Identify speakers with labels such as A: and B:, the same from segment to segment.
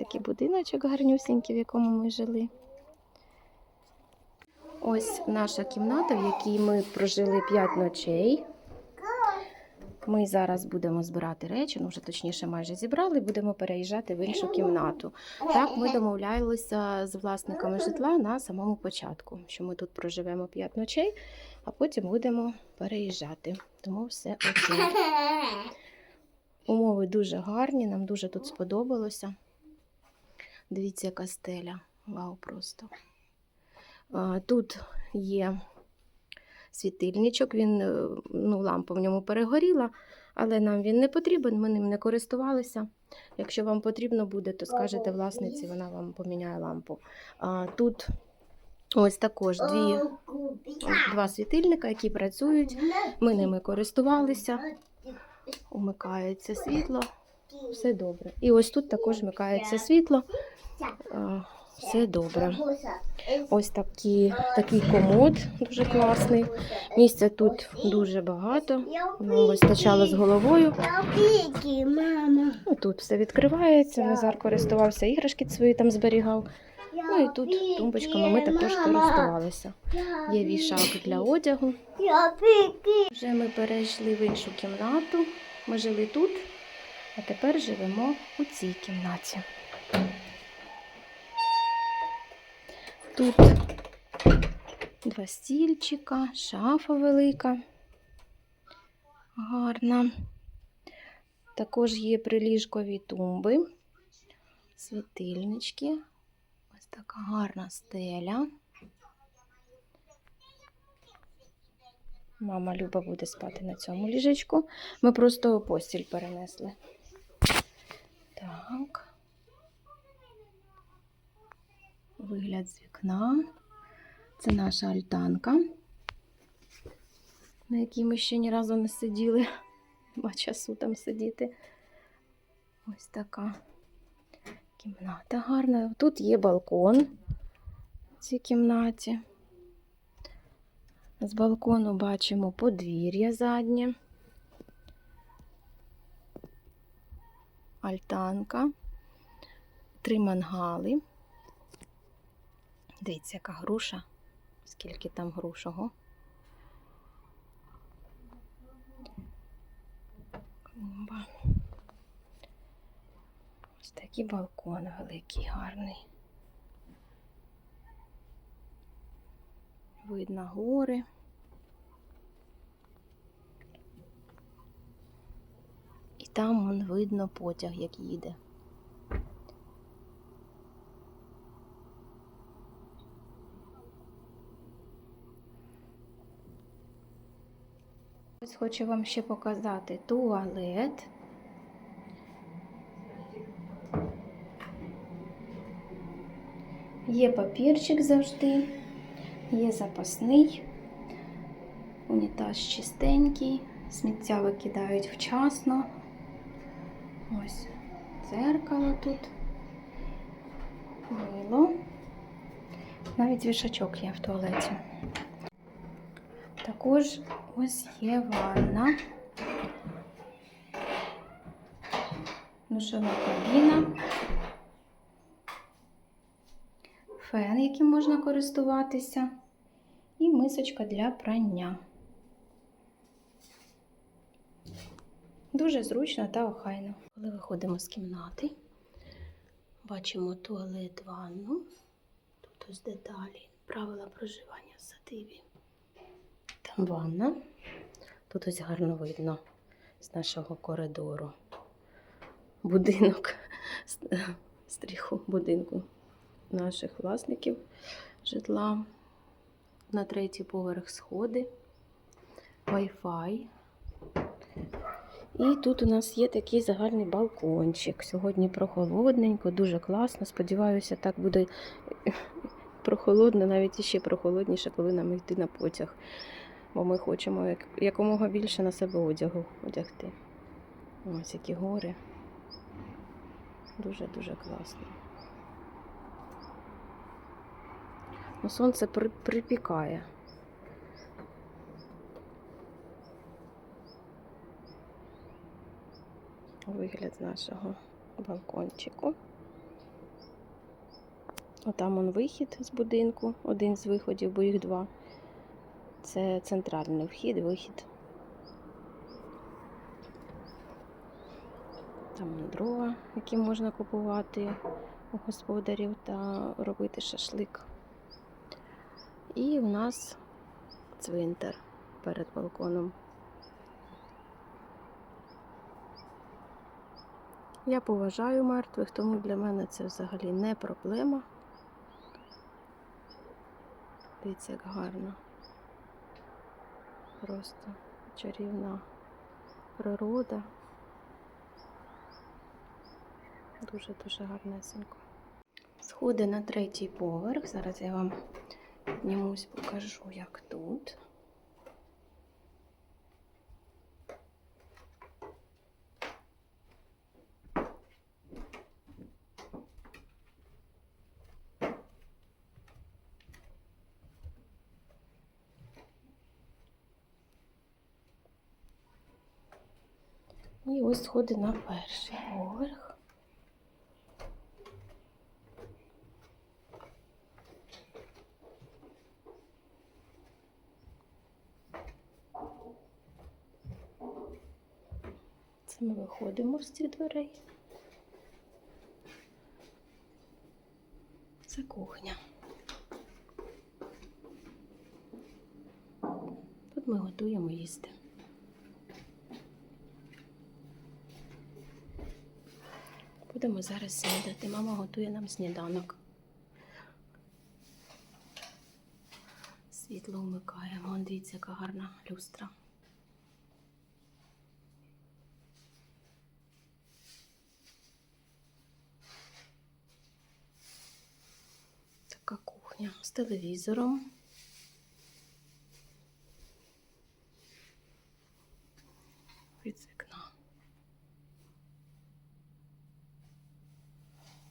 A: такий будиночок гарнюсінький, в якому ми жили. Ось наша кімната, в якій ми прожили 5 ночей. Ми зараз будемо збирати речі, ну вже точніше майже зібрали, будемо переїжджати в іншу кімнату. Так, ми домовлялися з власниками житла на самому початку, що ми тут проживемо 5 ночей, а потім будемо переїжджати. Тому все окей. Умови дуже гарні, нам дуже тут сподобалося. Дивіться, яка стеля. Вау, просто. Тут є світильничок, він, е, ну, лампа в ньому перегоріла, але нам він не потрібен, ми ним не користувалися. Якщо вам потрібно буде, то скажете власниці, вона вам поміняє лампу. Тут ось також дві, два світильника, які працюють. Ми ними користувалися, умикається світло, все добре. І ось тут також вмикається світло, все добре. Ось такі, такий комод дуже класний. Місця тут дуже багато. Нам вистачало з головою. Тут все відкривається. Назар користувався, іграшки свої там зберігав. Ну і тут тумбочками ми також користувалися. Є вішалки для одягу. Вже ми перейшли в іншу кімнату. Ми жили тут, а тепер живемо у цій кімнаті. Тут два стільчика, шафа велика, гарна. Також є приліжкові тумби, світильнички. Ось така гарна стеля. Мама Люба буде спати на цьому ліжечку. Ми просто постіль перенесли. Так. Вигляд з вікна. Це наша альтанка, на якій ми ще ні разу не сиділи. Нема часу там сидіти. Ось така кімната гарна. Тут є балкон в цій кімнаті. З балкону бачимо подвір'я заднє, альтанка, три мангали. Дивіться, яка груша, скільки там грушого. Клумба. Ось такий балкон великий, гарний. Видно гори. Там вон видно потяг, як їде. Ось хочу вам ще показати туалет. Є папірчик завжди, є запасний, унітаз чистенький, сміття викидають вчасно. Ось дзеркало тут, мило. Навіть вішачок є в туалеті. Також ось є ванна, душова кабіна, фен, яким можна користуватися, і мисочка для прання. Дуже зручно та охайно. Коли виходимо з кімнати, бачимо туалет, ванну. Тут ось деталі, правила проживання в садибі. Там ванна. Тут ось гарно видно з нашого коридору. Будинок, стріху будинку наших власників житла. На третій поверх сходи, Wi-Fi. І тут у нас є такий загальний балкончик. Сьогодні прохолодненько, дуже класно. Сподіваюся, так буде прохолодно, навіть іще прохолодніше, коли нам йти на потяг. Бо ми хочемо як- якомога більше на себе одягу одягти. Ось які гори. Дуже-дуже класно. Ну, сонце при, припікає. Вигляд нашого балкончику.
B: Отам он вихід з будинку, один з виходів, бо їх два. Це центральний вхід, вихід. Там дрова, які можна купувати у господарів та робити шашлик. І у нас цвинтар перед балконом. Я поважаю мертвих, тому для мене це взагалі не проблема. Дивіться, як гарно. Просто чарівна природа. Дуже-дуже гарнесенько. Сходи на третій поверх. Зараз я вам піднімусь, покажу, як тут. І ось сходи на перший поверх. Це ми виходимо з цих дверей. Це кухня. Тут ми готуємо їсти. Будемо зараз снідати. Мама готує нам сніданок. Світло вмикаємо. Дивіться, яка гарна люстра. Така кухня з телевізором. Від.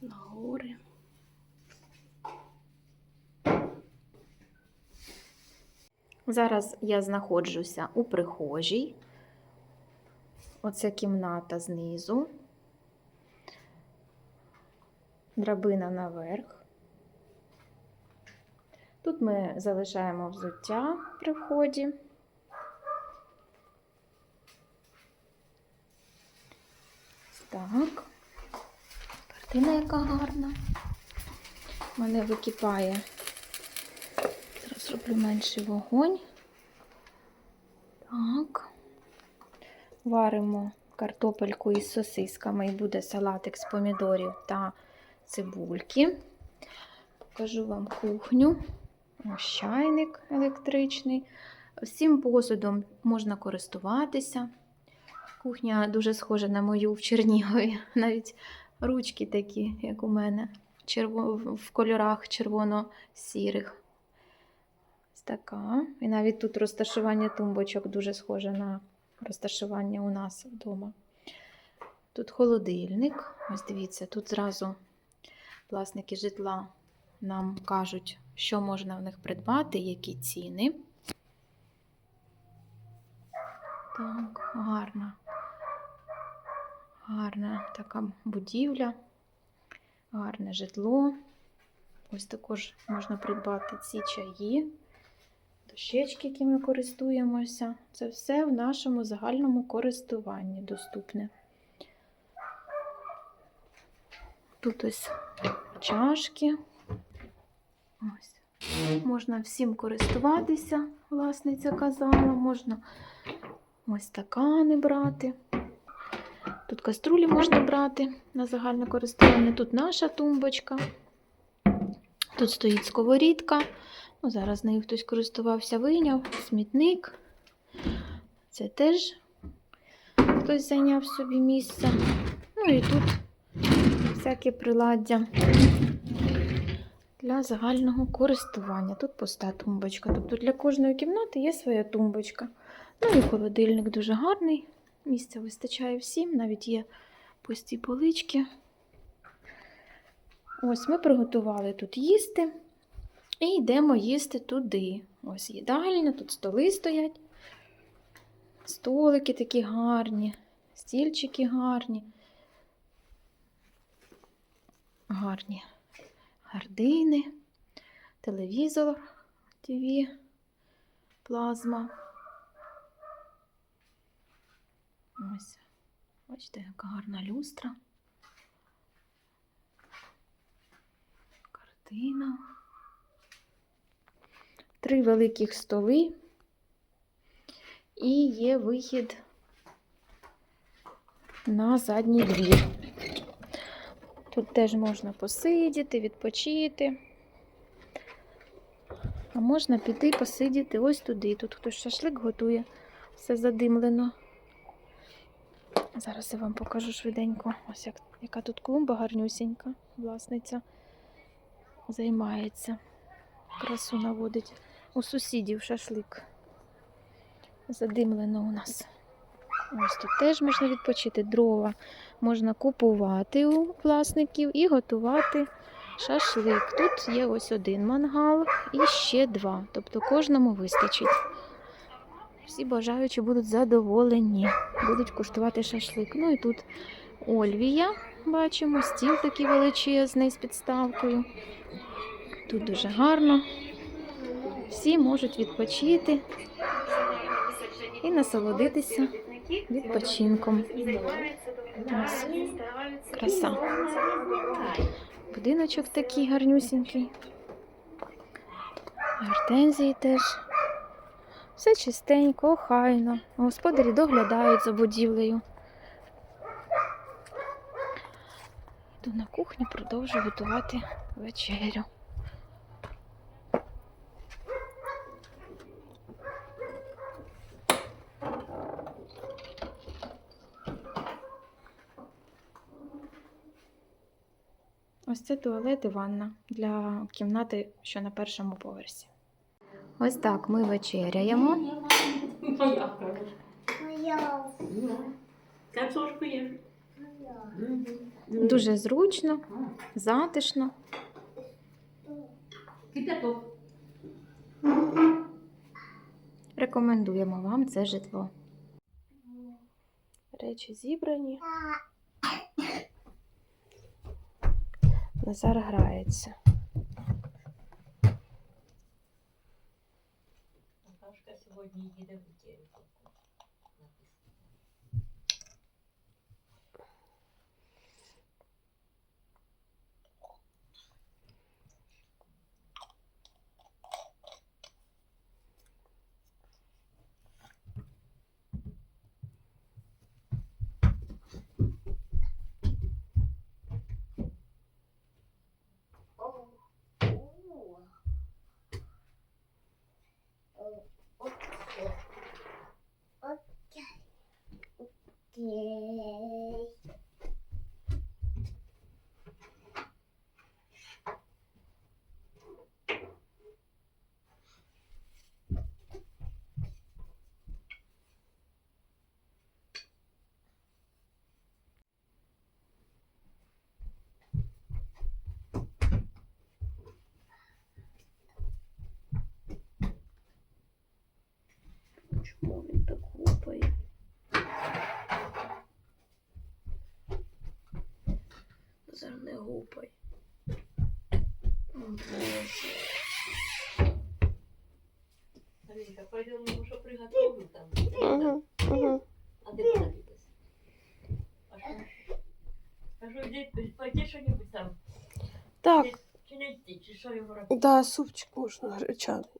B: На гори.
A: Зараз я знаходжуся у прихожій. Оце кімната знизу. Драбина наверх. Тут ми залишаємо взуття при вході. Так. Картина яка гарна. У мене википає. Зараз зроблю менший вогонь. Так. Варимо картопельку із сосисками і буде салатик з помідорів та цибульки. Покажу вам кухню. Ось чайник електричний. Всім посудом можна користуватися. Кухня дуже схожа на мою в Чернігові. Навіть ручки такі, як у мене, в кольорах червоно-сірих. Така. І навіть тут розташування тумбочок дуже схоже на розташування у нас вдома. Тут холодильник. Ось дивіться, тут зразу власники житла нам кажуть, що можна в них придбати, які ціни. Так, гарна. Гарна така будівля, гарне житло. Ось також можна придбати ці чаї, дощечки, які ми користуємося. Це все в нашому загальному користуванні доступне. Тут ось чашки. Ось. Можна всім користуватися, власниця казала, можна ось стакани брати. Тут каструлі можна брати на загальне користування. Тут наша тумбочка. Тут стоїть сковорідка. Ну, зараз нею хтось користувався, вийняв, смітник. Це теж хтось зайняв собі місце. Ну і тут всяке приладдя для загального користування. Тут пуста тумбочка. Тобто для кожної кімнати є своя тумбочка. Ну і холодильник дуже гарний. Місця вистачає всім, навіть є пусті полички. Ось ми приготували тут їсти. І йдемо їсти туди. Ось їдальня, тут столи стоять. Столики такі гарні, стільчики гарні. Гарні. гардини, телевізор, ТВ, плазма. Ось, бачите, яка гарна люстра. Картина. Три великих столи. І є вихід на задній двір. Тут теж можна посидіти, відпочити. А можна піти посидіти ось туди. Тут хтось шашлик готує, все задимлено. Зараз я вам покажу швиденько. Ось як, яка тут клумба гарнюсінька, власниця займається. Красу наводить. У сусідів шашлик. Задимлено у нас. Ось тут теж можна відпочити. Дрова можна купувати у власників і готувати шашлик. Тут є ось один мангал і ще два. Тобто кожному вистачить. Всі бажаючі будуть задоволені, будуть куштувати шашлик. Ну і тут Ольвія, бачимо, стіл такий величезний з підставкою. Тут дуже гарно. Всі можуть відпочити і насолодитися відпочинком. Ось краса. Будиночок такий гарнюсінький. Гортензії теж. Все чистенько, охайно. Господарі доглядають за будівлею. Йду на кухню, продовжую готувати вечерю. Ось це туалет і ванна для кімнати, що на першому поверсі. Ось так ми вечеряємо.
C: Картошку є.
A: Дуже зручно, затишно. Рекомендуємо вам це житло. Речі зібрані. Назар грається.
C: Наташка сьогодні їде в Київ.
D: Окей.
A: Чому він так гупає? Назар не гупай. О, Боже.
C: Алінка, пойдемо, що приготовлю там. А де подивитися? А що? Кажу, йди, пойди що-небудь там.
E: Так,
C: Чи не йти, чи що його робити?
E: да, супчик можна гречаний.